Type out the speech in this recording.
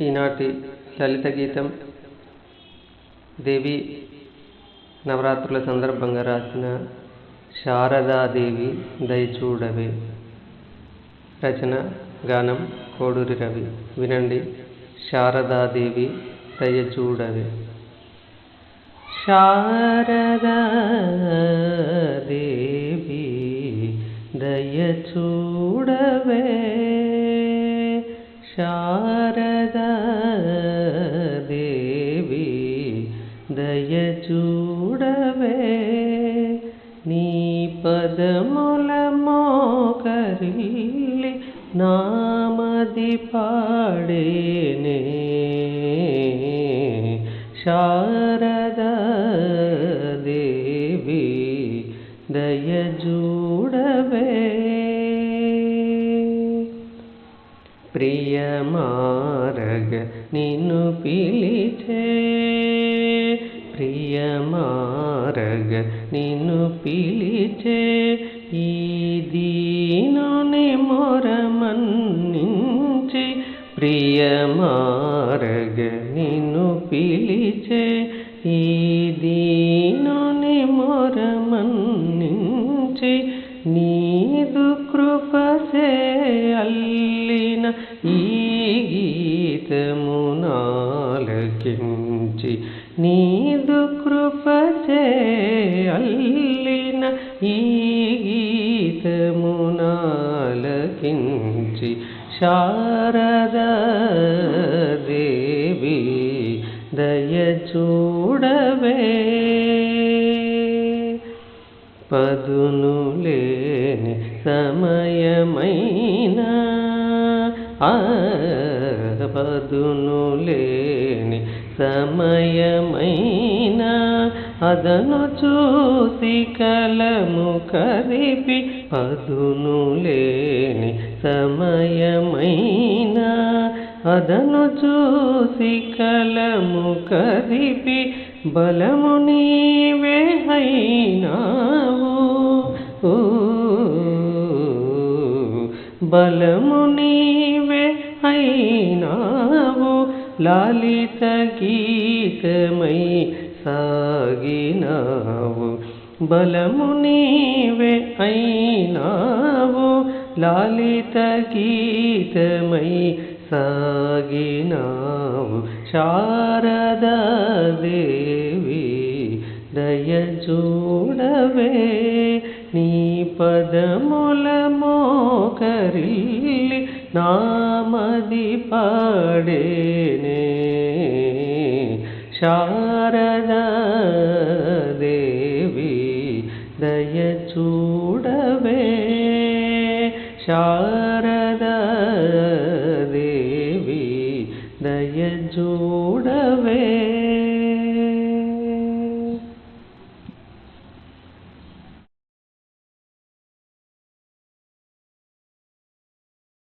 ఈనాటి లలిత గీతం దేవి నవరాత్రుల సందర్భంగా రాసిన శారదాదేవి దయచూడవే. రచన గానం కోడూరి రవి. వినండి. శారదాదేవి దయచూడవే. శారదా దయ చూడవే నీ పదముల మోకరిల్లి నామది పాడేనే. దయ చూడవే. ప్రియమారగ నిన్ను పిలిచే ప్రియమారగ నిన్ను పిలిచే ఈ దీనుని మొరమన్నించి ప్రియమారగ నిన్ను పిలిచే ఈ దీనుని మొరమన్నించి నీదు కృపసే అల్లిన ఈ గీతమునాలకించి నీ కృపచే అల్లిన ఈ గీతమునాలకించి శారదాదేవి దయచూడవే పదును లేని సమయమైన పదును లేని సమయమైన అదను చూసి కలము కరిపి పదును లేని సమయమైన అదను చూసి కలము కరిపి బలము నీవే అయినావు. బలము నీవే అయినావు. లాలిత గీతమై సాగినావు. బలము నీవే అయినావు. లాలిత గీతమై సాగినావు. శారదాదేవి மூலமோ கரில்லி நாமதி பாடேனே ಶಾರದಾ ದೇವಿ ದಯ ಚೂಡವೇ ಶಾರದಾ ದೇವಿ ದಯ ಚೂಡವೇ